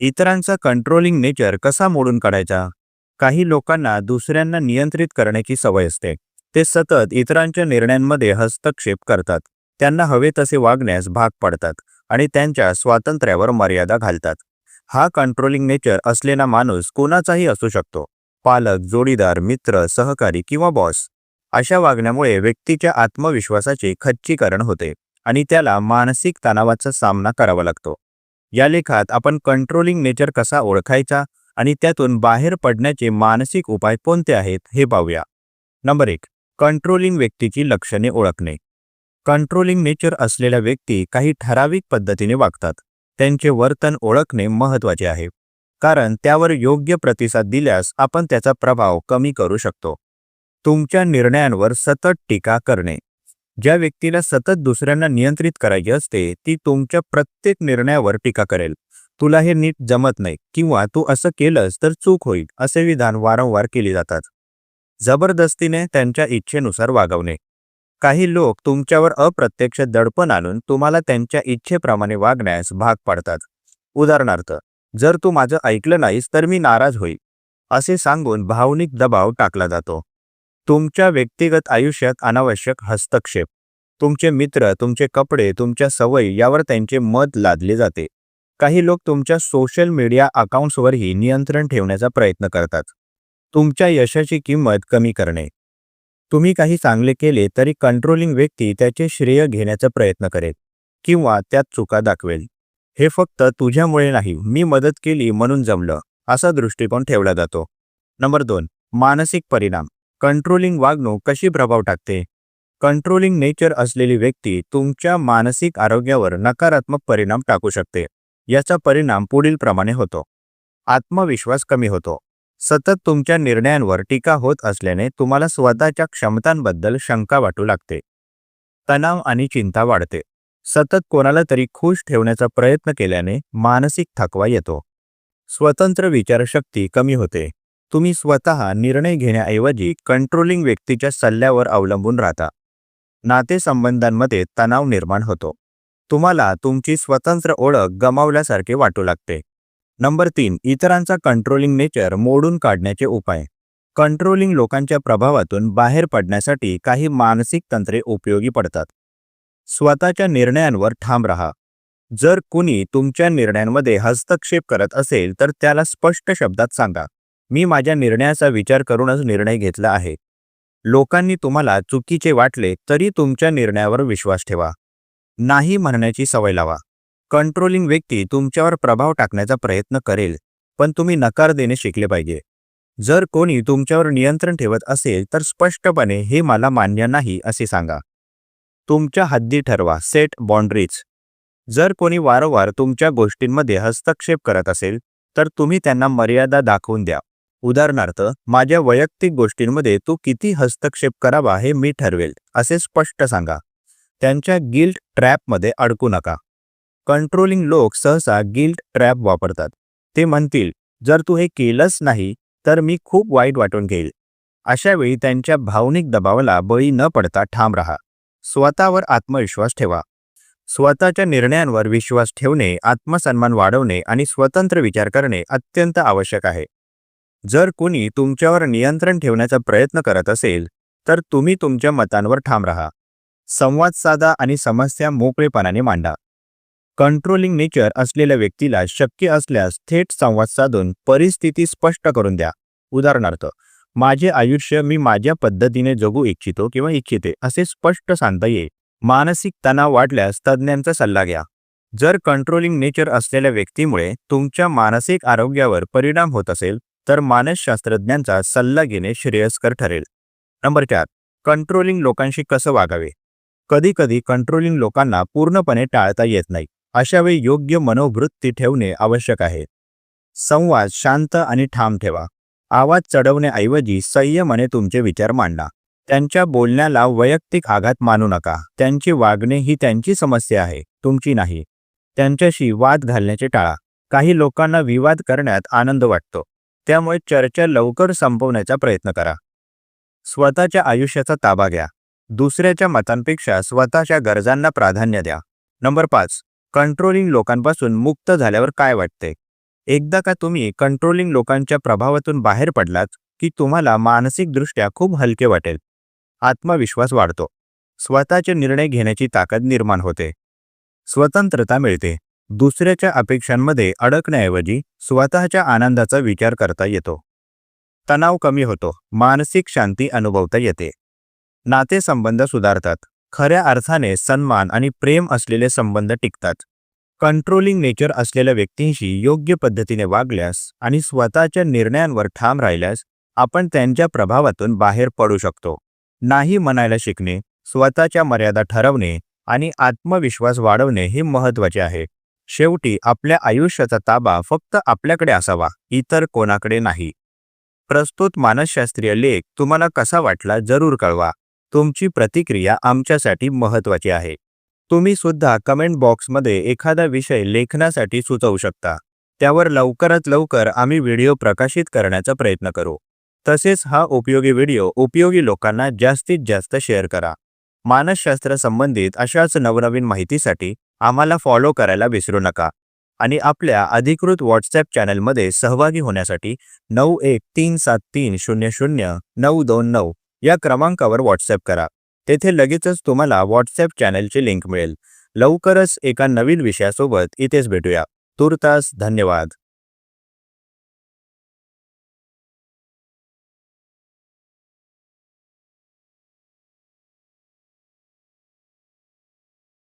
इतरांचा controlling nature कसा मोडून काढायचा? काही लोकांना दुसऱ्यांना नियंत्रित करण्याची सवय असते. ते सतत इतरांच्या निर्णयांमध्ये हस्तक्षेप करतात. त्यांना हवे तसे वागण्यास भाग पाडतात आणि त्यांच्या स्वातंत्र्यावर मर्यादा घालतात. हा कंट्रोलिंग नेचर असलेला माणूस कोणाचाही असू शकतो. पालक जोडीदार मित्र सहकारी किंवा बॉस अशा वागण्यामुळे व्यक्तीच्या आत्मविश्वासाचे खच्चीकरण होते आणि त्याला मानसिक तणावाचा सामना करावा लागतो. या लेखात आपण कंट्रोलिंग नेचर कसा ओळखायचा आणि त्यातून बाहेर पडण्याचे मानसिक उपाय कोणते आहेत हे पाहूया. नंबर एक कंट्रोलिंग व्यक्तीची लक्षणे ओळखणे. कंट्रोलिंग नेचर असलेल्या व्यक्ती काही ठराविक पद्धतीने वागतात. त्यांचे वर्तन ओळखणे महत्त्वाचे आहे. कारण त्यावर योग्य प्रतिसाद दिल्यास आपण त्याचा प्रभाव कमी करू शकतो. तुमच्या निर्णयांवर सतत टीका करणे. ज्या व्यक्तीला सतत दुसऱ्यांना नियंत्रित करायची असते ती तुमच्या प्रत्येक निर्णयावर टीका करेल. तुला हे नीट जमत नाही किंवा तू असं केलंस तर चूक होईल असे विधान वारंवार केले जातात. जबरदस्तीने त्यांच्या इच्छेनुसार वागवणे. काही लोक तुमच्यावर अप्रत्यक्ष दडपण आणून तुम्हाला त्यांच्या इच्छेप्रमाणे वागण्यास भाग पाडतात. उदाहरणार्थ जर तू माझं ऐकलं नाहीस तर मी नाराज होईल. असे सांगून भावनिक दबाव टाकला जातो. तुमच्या व्यक्तिगत आयुष्यात अनावश्यक हस्तक्षेप. तुमचे मित्र तुमचे कपडे तुमच्या सवयी यावर त्यांचे मत लादले जाते. काही लोक तुमच्या सोशल मीडिया अकाउंट्सवरही नियंत्रण ठेवण्याचा प्रयत्न करतात. तुमच्या यशाची किंमत कमी करणे. तुम्ही काही चांगले केले तरी कंट्रोलिंग व्यक्ती त्याचे श्रेय घेण्याचा प्रयत्न करेल. किंवा त्यात चुका दाखवेल. हे फक्त तुझ्यामुळे नाही मी मदत केली म्हणून जमलं असा दृष्टिकोन ठेवला जातो. नंबर दोन मानसिक परिणाम. कंट्रोलिंग वागणूक कशी प्रभाव टाकते? कंट्रोलिंग नेचर असलेली व्यक्ती तुमच्या मानसिक आरोग्यावर नकारात्मक परिणाम टाकू शकते. याचा परिणाम पुढील प्रमाणे होतो. आत्मविश्वास कमी होतो. सतत तुमच्या निर्णयांवर टीका होत असल्याने तुम्हाला स्वतःच्या क्षमतांबद्दल शंका वाटू लागते. तणाव आणि चिंता वाढते. सतत कोणाला तरी खुश ठेवण्याचा प्रयत्न केल्याने मानसिक थकवा येतो. स्वतंत्र विचारशक्ती कमी होते. तुम्ही स्वतः निर्णय घेण्याऐवजी कंट्रोलिंग व्यक्तीच्या सल्ल्यावर अवलंबून राहता. नातेसंबंधांमध्ये तणाव निर्माण होतो. तुम्हाला तुमची स्वतंत्र ओळख गमावल्यासारखे वाटू लागते. नंबर तीन इतरांचा कंट्रोलिंग नेचर मोडून काढण्याचे उपाय. कंट्रोलिंग लोकांच्या प्रभावातून बाहेर पडण्यासाठी काही मानसिक तंत्रे उपयोगी पडतात. स्वतःच्या निर्णयांवर ठाम राहा. जर कुणी तुमच्या निर्णयांमध्ये हस्तक्षेप करत असेल तर त्याला स्पष्ट शब्दात सांगा. मी माझ्या निर्णयाचा विचार करूनच निर्णय घेतला आहे. लोकांनी तुम्हाला चुकीचे वाटले तरी तुमच्या निर्णयावर विश्वास ठेवा. नाही म्हणण्याची सवय लावा. कंट्रोलिंग व्यक्ती तुमच्यावर प्रभाव टाकण्याचा प्रयत्न करेल पण तुम्ही नकार देणे शिकले पाहिजे. जर कोणी तुमच्यावर नियंत्रण ठेवत असेल तर स्पष्टपणे हे मला मान्य नाही असे सांगा. तुमच्या हद्दी ठरवा सेट बाउंड्रीज. जर कोणी वारंवार तुमच्या गोष्टींमध्ये हस्तक्षेप करत असेल तर तुम्ही त्यांना मर्यादा दाखवून द्या. उदाहरणार्थ माझ्या वैयक्तिक गोष्टींमध्ये तू किती हस्तक्षेप करावा हे मी ठरवेल असे स्पष्ट सांगा. त्यांच्या गिल्ट ट्रॅपमध्ये अडकू नका. कंट्रोलिंग लोक सहसा गिल्ट ट्रॅप वापरतात. ते म्हणतील जर तू हे केलंच नाही तर मी खूप वाईट वाटून घेईल. अशावेळी त्यांच्या भावनिक दबावाला बळी न पडता ठाम राहा. स्वतःवर आत्मविश्वास ठेवा. स्वतःच्या निर्णयांवर विश्वास ठेवणे आत्मसन्मान वाढवणे आणि स्वतंत्र विचार करणे अत्यंत आवश्यक आहे. जर कुणी तुमच्यावर नियंत्रण ठेवण्याचा प्रयत्न करत असेल तर तुम्ही तुमच्या मतांवर ठाम राहा. संवाद साधा आणि समस्या मोकळेपणाने मांडा. कंट्रोलिंग नेचर असलेल्या व्यक्तीला शक्य असल्यास थेट संवाद साधून परिस्थिती स्पष्ट करून द्या. उदाहरणार्थ माझे आयुष्य मी माझ्या पद्धतीने जगू इच्छितो किंवा इच्छिते असे स्पष्ट सांगता येईल मानसिक तणाव वाढल्यास तज्ज्ञांचा सल्ला घ्या. जर कंट्रोलिंग नेचर असलेल्या व्यक्तीमुळे तुमच्या मानसिक आरोग्यावर परिणाम होत असेल तर मानसशास्त्रज्ञांचा सल्ला घेणे श्रेयस्कर ठरेल. नंबर चार कंट्रोलिंग लोकांशी कसं वागावे? कधी कधी कंट्रोलिंग लोकांना पूर्णपणे टाळता येत नाही. अशावेळी योग्य मनोवृत्ती ठेवणे आवश्यक आहे. संवाद शांत आणि ठाम ठेवा. आवाज चढवण्याऐवजी संयमाने तुमचे विचार मांडा. त्यांच्या बोलण्याला वैयक्तिक आघात मानू नका. त्यांची वागणे ही त्यांची समस्या आहे तुमची नाही. त्यांच्याशी वाद घालण्याचे टाळा. काही लोकांना विवाद करण्यात आनंद वाटतो. त्यामुळे चर्चा लवकर संपवण्याचा प्रयत्न करा. स्वतःच्या आयुष्याचा ताबा घ्या. दुसऱ्याच्या मतांपेक्षा स्वतःच्या गरजांना प्राधान्य द्या. नंबर पाच कंट्रोलिंग लोकांपासून मुक्त झाल्यावर काय वाटते? एकदा का तुम्ही कंट्रोलिंग लोकांच्या प्रभावातून बाहेर पडलात की तुम्हाला मानसिकदृष्ट्या खूप हलके वाटेल? आत्मविश्वास वाढतो. स्वतःचे निर्णय घेण्याची ताकद निर्माण होते. स्वतंत्रता मिळते. दुसऱ्याच्या अपेक्षांमध्ये अडकण्याऐवजी स्वतःच्या आनंदाचा विचार करता येतो. तणाव कमी होतो मानसिक शांती अनुभवता येते. नातेसंबंध सुधारतात खऱ्या अर्थाने सन्मान आणि प्रेम असलेले संबंध टिकतात. कंट्रोलिंग नेचर असलेल्या व्यक्तींशी योग्य पद्धतीने वागल्यास आणि स्वतःच्या निर्णयांवर ठाम राहिल्यास आपण त्यांच्या प्रभावातून बाहेर पडू शकतो. नाही म्हणायला शिकणे स्वतःच्या मर्यादा ठरवणे आणि आत्मविश्वास वाढवणे हे महत्त्वाचे आहे. शेवटी आपल्या आयुष्याचा ताबा फक्त आपल्याकडे असावा इतर कोणाकडे नाही. प्रस्तुत मानसशास्त्रीय लेख तुम्हाला कसा वाटला जरूर कळवा. तुमची प्रतिक्रिया आमच्यासाठी महत्त्वाची आहे. तुम्ही सुद्धा कमेंट बॉक्समध्ये एखादा विषय लेखनासाठी सुचवू शकता. त्यावर लवकरात लवकर आम्ही व्हिडिओ प्रकाशित करण्याचा प्रयत्न करू. तसेच हा उपयोगी व्हिडिओ उपयोगी लोकांना जास्तीत जास्त शेअर करा. मानसशास्त्र संबंधित अशाच नवनवीन माहितीसाठी आम्हाला फॉलो करायला विसरू नका. आणि आपल्या अधिकृत व्हॉट्सॲप चॅनलमध्ये सहभागी होण्यासाठी नऊ एक तीन सात तीन शून्य शून्य नऊ दोन नऊ या क्रमांकावर व्हॉट्सॲप करा. तेथे लगेचच तुम्हाला व्हॉट्सॲप चॅनलची लिंक मिळेल. लवकरच एका नवीन विषयासोबत इथेच भेटूया. तुर्तास धन्यवाद.